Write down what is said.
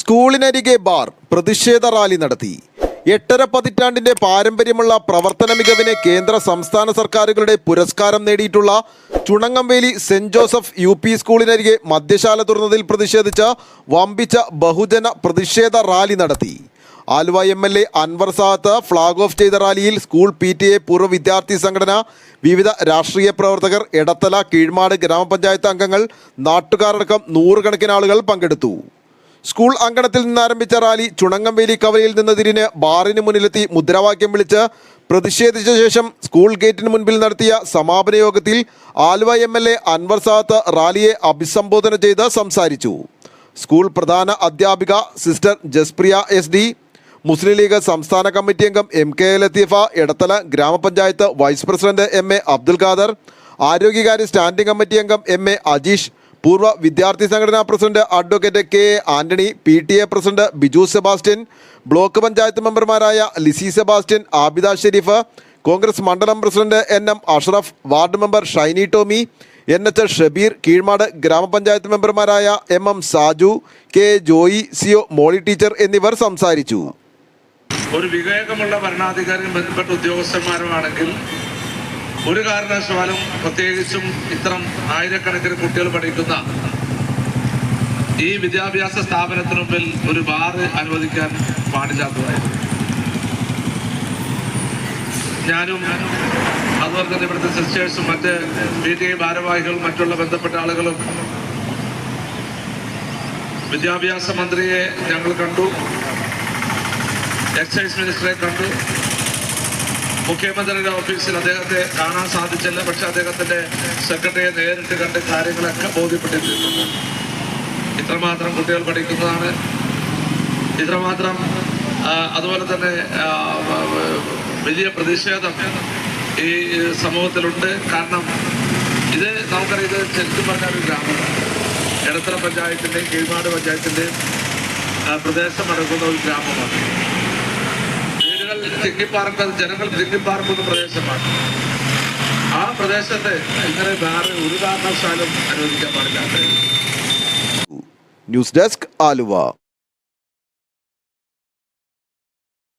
സ്കൂളിനരികെ bar പ്രതിഷേധ rally നടത്തി. എട്ടര പതിറ്റാണ്ടിന്റെ പാരമ്പര്യമുള്ള പ്രവർത്തന മികവിന് കേന്ദ്ര സംസ്ഥാന സർക്കാരുകളുടെ പുരസ്കാരം നേടിയിട്ടുള്ള Chunangamvely saint Joseph U P സ്കൂളിനരികെ മദ്യശാല തുറന്നതിൽ പ്രതിഷേധിച്ച വമ്പിച്ച ബഹുജന പ്രതിഷേധ റാലി നടത്തി. Aluva M L A Anwar Sadath flag off ചെയ്ത റാലിയിൽ സ്കൂൾ പി ടി എ പൂർവ വിദ്യാർത്ഥി സംഘടന വിവിധ രാഷ്ട്രീയ പ്രവർത്തകർ എടത്തല കീഴ്മാട് ഗ്രാമപഞ്ചായത്ത് അംഗങ്ങൾ നാട്ടുകാരടക്കം നൂറുകണക്കിന് ആളുകൾ പങ്കെടുത്തു. സ്കൂൾ അങ്കണത്തിൽ നിന്ന് ആരംഭിച്ച റാലി ചുണങ്ങംവേലി കവലയിൽ നിന്ന് തിരിഞ്ഞ് ബാറിന് മുന്നിലെത്തി മുദ്രാവാക്യം വിളിച്ച് പ്രതിഷേധിച്ച ശേഷം സ്കൂൾ ഗേറ്റിന് മുൻപിൽ നടത്തിയ സമാപന യോഗത്തിൽ Aluva M L A Anwar Sadath റാലിയെ അഭിസംബോധന ചെയ്ത് സംസാരിച്ചു. സ്കൂൾ പ്രധാന അധ്യാപിക sister Jaspriya S D Muslim League സംസ്ഥാന കമ്മിറ്റി അംഗം എം കെ ലത്തീഫ എടത്തല ഗ്രാമപഞ്ചായത്ത് vice president M A Abdul Khader ആരോഗ്യകാര്യ standing committee അംഗം എം എ അജീഷ് പൂർവ വിദ്യാർത്ഥി സംഘടനാ president advocate K Antony P T A president Biju Sebastian block panchayat മെമ്പർമാരായ Lissy Sebastian Abida Sherif Congress മണ്ഡലം president N M Ashraf ward member Shiny Tomy N H Shabeer Keezhmad ഗ്രാമപഞ്ചായത്ത് മെമ്പർമാരായ M M Saju K Joy C O Molly teacher എന്നിവർ സംസാരിച്ചു. ഒരു വിവേകമുള്ള ഭരണാധികാരിയും ബന്ധപ്പെട്ട ഉദ്യോഗസ്ഥന്മാരുമാണെങ്കിൽ ഒരു കാരണവശാലും പ്രത്യേകിച്ചും ഇത്തരം ആയിരക്കണക്കിന് കുട്ടികൾ പഠിക്കുന്ന ഈ വിദ്യാഭ്യാസ സ്ഥാപനത്തിന് മുമ്പിൽ ഒരു ബാറ് അനുവദിക്കാൻ പാടില്ലാത്തതായിരുന്നു. ഞാനും അതുപോലെ തന്നെ ഇവിടുത്തെ സിസ്റ്റേഴ്സും മറ്റ് പി ടി ഐ ഭാരവാഹികളും മറ്റുള്ള ബന്ധപ്പെട്ട ആളുകളും വിദ്യാഭ്യാസ മന്ത്രിയെ ഞങ്ങൾ കണ്ടു. എക്സൈസ് മിനിസ്റ്ററെ കണ്ടു. മുഖ്യമന്ത്രിയുടെ ഓഫീസിൽ അദ്ദേഹത്തെ കാണാൻ സാധിച്ചില്ല. പക്ഷെ അദ്ദേഹത്തിന്റെ സെക്രട്ടറിയെ നേരിട്ട് കണ്ട് കാര്യങ്ങളൊക്കെ ബോധ്യപ്പെട്ടിട്ടുണ്ട്. ഇത്രമാത്രം കുട്ടികൾ പഠിക്കുന്നതാണ്. ഇത്രമാത്രം അതുപോലെ തന്നെ വലിയ പ്രതിഷേധം ഈ സമൂഹത്തിലുണ്ട്. കാരണം ഇത് നമുക്കറിയാം ഇത് ശരിക്കും ഒരു ഗ്രാമമാണ്. എടത്തറ പഞ്ചായത്തിന്റെയും കീഴ്മാട് പഞ്ചായത്തിന്റെയും പ്രദേശം അടങ്ങുന്ന ഒരു ഗ്രാമമാണ്. തിങ്ങിപ്പാർക്കുന്ന ജനങ്ങൾ തിങ്ങിപ്പാർക്കുന്ന പ്രദേശമാണ്. ആ പ്രദേശത്തെ ഇങ്ങനെ വേറെ ഒരു കാരണവശാലും അനുവദിക്കാൻ പാടില്ല. News desk Aluva.